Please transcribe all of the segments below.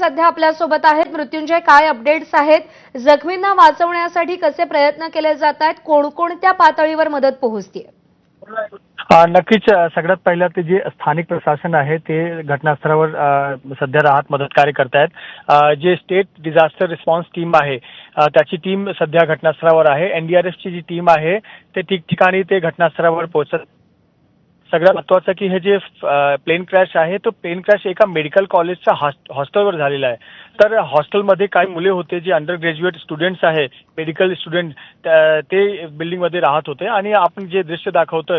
सध्या आपल्यासोबत आहेत. मृत्युंजय काय अपडेट्स आहेत? जखमींना वाचवण्यासाठी कसे प्रयत्न केले जात आहेत? कोणकोणत्या पातळीवर मदत पोहोचते नक्कीच सगळ्यात पहिलं ते जे स्थानिक प्रशासन आहे ते घटनास्थळावर सध्या राहत मदत कार्य करतायत जे स्टेट डिझास्टर रिस्पॉन्स टीम आहे त्याची टीम सध्या घटनास्थळावर आहे. एनडीआरएफची जी टीम आहे ते ठिकठिकाणी ते घटनास्थळावर पोहोचत सगळ्यात महत्वाचं की हे जे प्लेन क्रॅश आहे तो प्लेन क्रॅश एका मेडिकल कॉलेजच्या हॉस्टेलवर झालेला आहे. तर हॉस्टेलमध्ये काही मुले होते जे अंडर ग्रॅज्युएट स्टुडंट्स आहे मेडिकल स्टुडंट ते बिल्डिंगमध्ये राहत होते. आणि आपण जे दृश्य दाखवतोय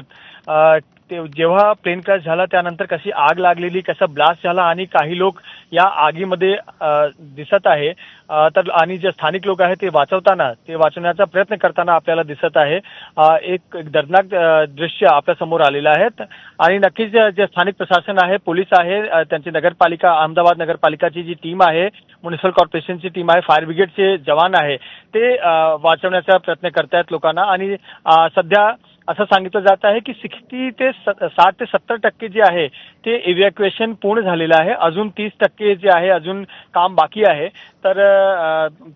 ते जेव्हा प्लेन क्रॅश झाला त्यानंतर कशी आग लागलेली कसा ब्लास्ट झाला आणि काही लोक या आगीमध्ये दिसत आहे. तर आणि जे स्थानिक लोक आहेत ते वाचवताना ते वाचवण्याचा प्रयत्न करताना आपल्याला दिसत आहे. एक दर्दनाक दृश्य आपल्यासमोर आलेलं आहे आणि नक्कीच जे स्थानिक प्रशासन आहे पोलीस आहे त्यांची नगरपालिका अहमदाबाद नगरपालिकाची जी टीम आहे म्युनिसिपल कॉर्पोरेशनची टीम आहे फायर ब्रिगेडचे जवान आहे ते वाचवण्याचा प्रयत्न करतायत लोकांना. आणि सध्या असं सांगितलं जात आहे की सिक्स्टी ते साठ ते सत्तर टक्के जे आहे ते इव्हॅक्युएशन पूर्ण झालेलं आहे. अजून तीस टक्के जे आहे अजून काम बाकी आहे. तर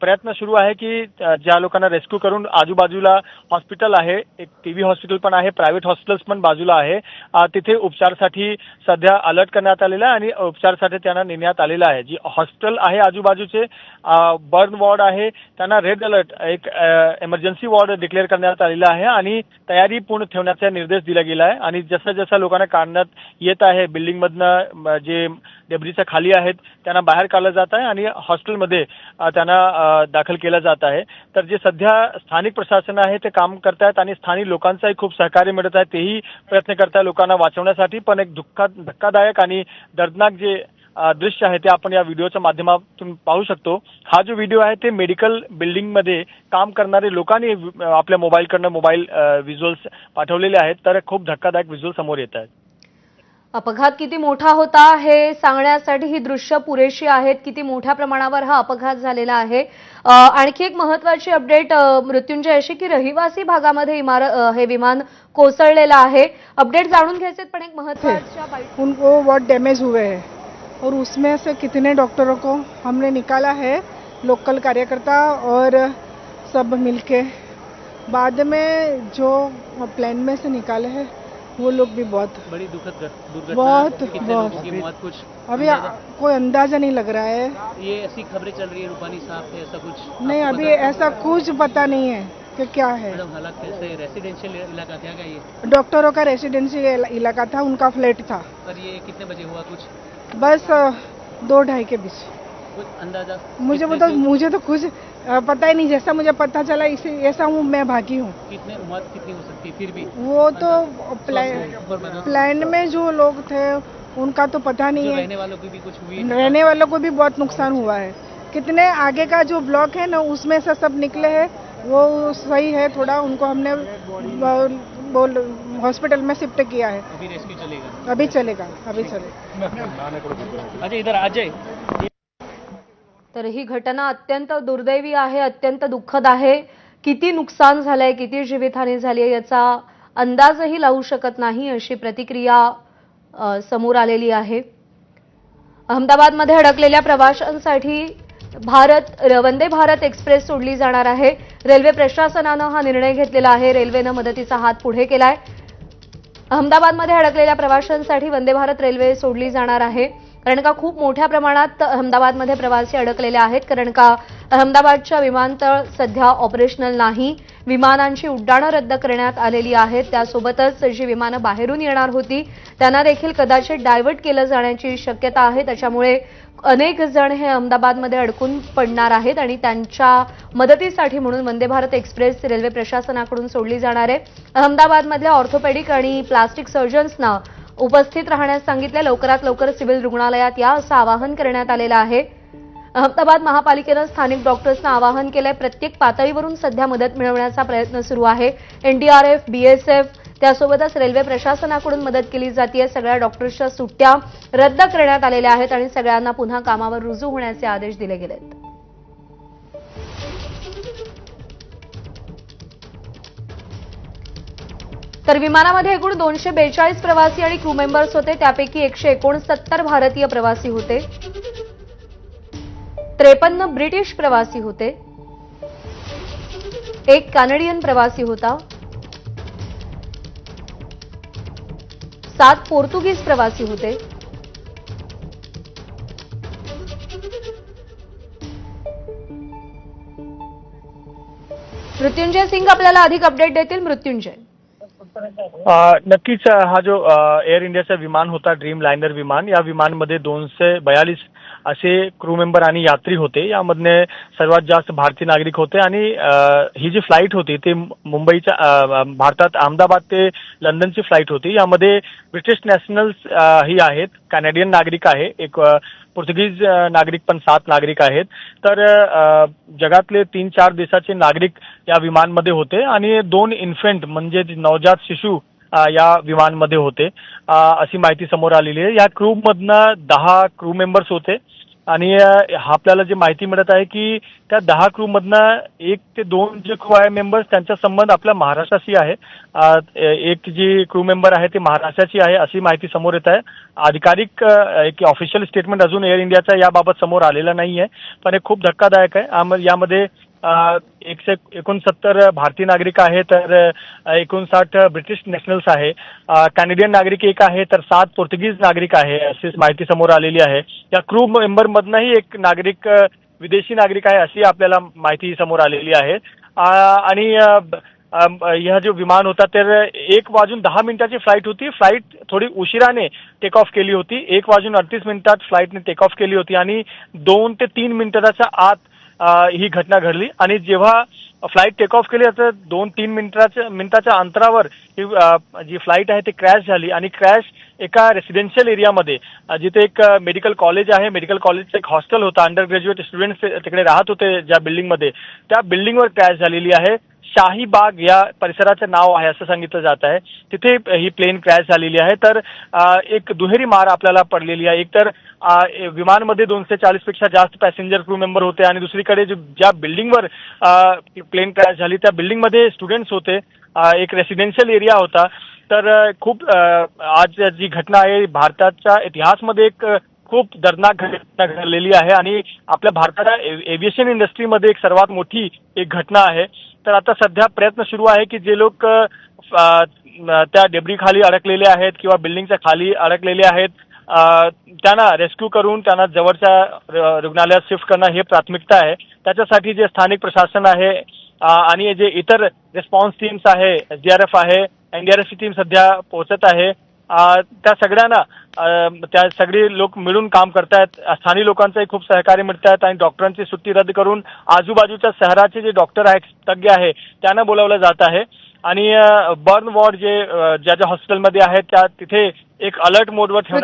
प्रयत्न सुरू आहे की ज्या लोकांना रेस्क्यू करून आजूबाजूला हॉस्पिटल आहे एक टीव्ही हॉस्पिटल पण आहे प्रायव्हेट हॉस्पिटल्स पण बाजूला आहे तिथे उपचारसाठी सध्या अलर्ट करण्यात आलेला आहे आणि उपचारसाठी त्यांना नेण्यात आलेलं आहे. जी हॉस्पिटल आहे आजूबाजूचे बर्न वॉर्ड आहे त्यांना रेड अलर्ट एक एमर्जन्सी वॉर्ड डिक्लेअर करण्यात आलेला आहे आणि तयारी पूर्ण ठेवण्याचा निर्देश दिला गेला आहे. आणि जसं जसं लोकांना काढण्यात येत आहे बिल्डिंगमधनं जे डेब्रीच्या खाली आहेत त्यांना बाहेर काढलं जात आहे आणि हॉस्टेलमध्ये त्यांना दाखल केलं जात आहे. तर जे सध्या स्थानिक प्रशासन आहे ते काम करतायत आणि स्थानिक लोकांचाही खूप सहकार्य मिळत आहे. तेही प्रयत्न करताय लोकांना वाचवण्यासाठी. पण एक धुक्का धक्कादायक आणि दर्दनाक जे दृश्य आहे ते आपण या व्हिडिओच्या माध्यमातून पाहू शकतो. हा जो व्हिडिओ आहे ते मेडिकल बिल्डिंगमध्ये काम करणारे लोकांनी आपल्या मोबाईलकडनं मोबाईल व्हिज्युअल्स पाठवलेले आहेत. तर खूप धक्कादायक व्हिज्युअल समोर येत आहेत. अपघात किती मोठा होता हे सांगण्यासाठी ही दृश्य पुरेशी आहेत. किती मोठ्या प्रमाणावर हा अपघात झालेला आहे. आणखी एक महत्वाची अपडेट मृत्युंजय अशी की रहिवासी भागामध्ये इमारत हे विमान कोसळलेलं आहे. अपडेट जाणून घ्यायचे पण एक महत्त्वाच्या उनको बहुत डैमेज हुए है. और उसमें से कितने डॉक्टरों को हमने निकाला है लोकल कार्यकर्ता और सब मिलके. बाद में जो प्लेन में से निकाले हैं वो लोग भी बहुत बड़ी दुखद दुर्घटना बहुत, बहुत। मौत कुछ अभी आ- कोई अंदाज़ा नहीं लग रहा है। ये ऐसी खबरें चल रही है रूपानी साहब थे ऐसा कुछ नहीं अभी ऐसा कुछ पता नहीं है कि क्या है। हालात कैसे रेसिडेंशियल इलाका था क्या ये? डॉक्टरों का रेसिडेंशियल इलाका था उनका फ्लैट था। पर ये कितने बजे हुआ कुछ? बस दो ढाई के बीच। कुछ अंदाज़ा मुझे मतलब मुझे तो कुछ पता ही नहीं जैसा मुझे पता चला इसे ऐसा हूँ मैं भागी हूँ। कितने मौत कितनी हो सकती फिर भी? वो तो प्लान प्लान में जो लोग थे उनका तो पता नहीं है। रहने वालों की भी कुछ हुई रहने वालों को भी बहुत नुकसान हुआ है। कितने आगे का जो ब्लॉक है ना उसमें से सब निकले हैं। वो सही है थोड़ा उनको हमने बोल हॉस्पिटल में शिफ्ट किया है। अभी रेस्क्यू चलेगा। अभी चलेगा अभी चलेगा। अजय इधर आ जाए। तर ही घटना अत्यंत दुर्दैवी आहे अत्यंत दुःखद आहे. किती नुकसान झालंय किती जीवितहानी झाली आहे याचा अंदाजही लावू शकत नाही अशी प्रतिक्रिया समोर आलेली आहे. अहमदाबादमध्ये अडकलेल्या प्रवाशांसाठी भारत र- वंदे भारत एक्सप्रेस सोडली जाणार आहे. रेल्वे प्रशासनानं हा निर्णय घेतलेला आहे. रेल्वेनं मदतीचा हात पुढे केलाय. अहमदाबादमध्ये अडकलेल्या प्रवाशांसाठी वंदे भारत रेल्वे सोडली जाणार आहे. कारण का खूप मोठ्या प्रमाणात अहमदाबादमध्ये प्रवासी अडकलेले आहेत. कारण का अहमदाबादच्या विमानतळ सध्या ऑपरेशनल नाही. विमानांची उड्डाणं रद्द करण्यात आलेली आहेत. त्यासोबतच जी विमानं बाहेरून येणार होती त्यांना देखील कदाचित डायव्हर्ट केलं जाण्याची शक्यता आहे. त्याच्यामुळे अनेक जण हे अहमदाबादमध्ये अडकून पडणार आहेत आणि त्यांच्या मदतीसाठी म्हणून वंदे भारत एक्सप्रेस रेल्वे प्रशासनाकडून सोडली जाणार आहे. अहमदाबादमधल्या ऑर्थोपेडिक आणि प्लास्टिक सर्जन्सना उपस्थित राहण्यास सांगितले. लवकरात लवकर सिव्हिल रुग्णालयात या असं आवाहन करण्यात आलेलं आहे. अहमदाबाद महापालिकेनं स्थानिक डॉक्टर्सना आवाहन केलंय प्रत्येक पातळीवरून सध्या मदत मिळवण्याचा प्रयत्न सुरू आहे. एनडीआरएफ बीएसएफ त्यासोबतच रेल्वे प्रशासनाकडून मदत केली जाते सगळ्या डॉक्टर्सच्या सुट्ट्या रद्द करण्यात आलेल्या आहेत आणि सगळ्यांना पुन्हा कामावर रुजू होण्याचे आदेश दिले गेलेत. तर विमानामध्ये एकूण दोनशे बेचाळीस प्रवासी आणि क्रू मेंबर्स होते. त्यापैकी एकशे एकोणसत्तर भारतीय प्रवासी होते. त्रेपन्न ब्रिटिश प्रवासी होते. एक कॅनेडियन प्रवासी होता. सात पोर्तुगीज प्रवासी होते. मृत्युंजय सिंग आपल्याला अधिक अपडेट देतील. मृत्युंजय. नक्कीच हा जो एअर इंडियाचा विमान होता ड्रीम लायनर विमान या विमानमध्ये दोनशे बयालीस असे क्रू मेंबर आणि यात्री होते. यामधने सर्वात जास्त भारतीय नागरिक होते आणि ही जी फ्लाईट होती ती मुंबईच्या भारतात अहमदाबाद ते लंडनची फ्लाईट होती. यामध्ये ब्रिटिश नॅशनल्स ही आहेत. कॅनेडियन नागरिक आहे. एक पोर्तुगीज नागरिक पण सात नागरिक आहेत. तर जगातले तीन चार देशाचे नागरिक या विमानमध्ये होते आणि दोन इन्फंट म्हणजे नवजात शिशु या विमानमध्ये होते. अशी माहिती समोर आलेली आहे. या क्रूमधनं दहा क्रू मेंबर्स होते. आणि हा आपल्याला जी माहिती मिळत आहे की त्या दहा क्रू मधनं एक ते दोन जे क्रू आहे मेंबर्स त्यांचा संबंध आपल्या महाराष्ट्राशी आहे. एक जी क्रू मेंबर आहे ती महाराष्ट्राची आहे अशी माहिती समोर येत आहे. अधिकारिक एक ऑफिशियल स्टेटमेंट अजून एअर इंडियाचा याबाबत समोर आलेला नाही आहे पण हे खूप धक्कादायक आहे. आम- यामध्ये एकशे एकोणसत्तर भारतीय नागरिक आहे तर एकोणसाठ ब्रिटिश नॅशनल्स आहे. कॅनेडियन नागरिक एक आहे तर सात पोर्तुगीज नागरिक आहे अशीच माहिती समोर आलेली आहे. या क्रू मेंबरमधनंही एक नागरिक विदेशी नागरिक आहे अशी आपल्याला माहिती समोर आलेली आहे. आणि अ, हा जो विमान होता तर एक वाजून दहा मिनिटाची फ्लाईट होती. फ्लाईट थोडी उशिराने टेक ऑफ केली होती. एक वाजून अडतीस मिनिटात फ्लाईटने टेक ऑफ केली होती. आणि दोन ते तीन मिनिटाच्या आत ही घटना घडली. आणि जेव्हा फ्लाईट टेक ऑफ केली तर दोन तीन मिनिटाच्या मिनिटाच्या अंतरावर ही जी फ्लाईट आहे ती क्रॅश झाली. आणि क्रॅश एका रेसिडेन्शियल एरियामध्ये जिथे एक मेडिकल कॉलेज आहे. मेडिकल कॉलेजचं एक हॉस्टेल होतं. अंडर ग्रॅज्युएट स्टुडंट्स तिकडे राहत होते ज्या बिल्डिंगमध्ये त्या बिल्डिंगवर क्रॅश झालेली आहे. शाही बाग या परिसराचं नाव आहे असं सांगितलं जात आहे. तिथे ही प्लेन क्रॅश झालेली आहे. तर एक दुहेरी मार आपल्याला पडलेली आहे. एक तर विमानमध्ये दोनशे चाळीसपेक्षा जास्त पॅसेंजर क्रू मेंबर होते. आणि दुसरीकडे ज्या बिल्डिंगवर प्लेन क्रॅश झाली त्या बिल्डिंगमध्ये स्टुडंट्स होते. एक रेसिडेन्शियल एरिया होता. तर खूप आज जी घटना आहे भारताच्या इतिहासमध्ये एक खूप दर्दनाक घटना घडलेली आहे आणि आपल्या भारताच्या एव्हिएशन इंडस्ट्रीमध्ये एक सर्वात मोठी एक घटना आहे. तर आता सध्या प्रयत्न सुरू आहे की जे लोक त्या डेबरी खाली अडकलेले आहेत किंवा बिल्डिंगच्या खाली अडकलेले आहेत त्यांना रेस्क्यू करून त्यांना जवळच्या रुग्णालयात शिफ्ट करणं हे प्राथमिकता आहे. त्याच्यासाठी जे स्थानिक प्रशासन आहे आणि जे इतर रिस्पॉन्स टीम्स आहे एस डी आर एफ आहे एन डी आर एफची टीम सध्या पोहोचत आहे. त्या सगळ्यांना त्या सगळी लोक मिळून काम करतायत. स्थानिक लोकांचंही खूप सहकार्य मिळत आहेत आणि डॉक्टरांची सुट्टी रद्द करून आजूबाजूच्या शहराचे जे डॉक्टर आहेत तज्ज्ञ आहे त्यांना बोलावलं जात आहे. आणि बर्न वॉर्ड जे ज्या ज्या हॉस्पिटलमध्ये आहेत त्या तिथे एक अलर्ट मोडवर ठेवण्यात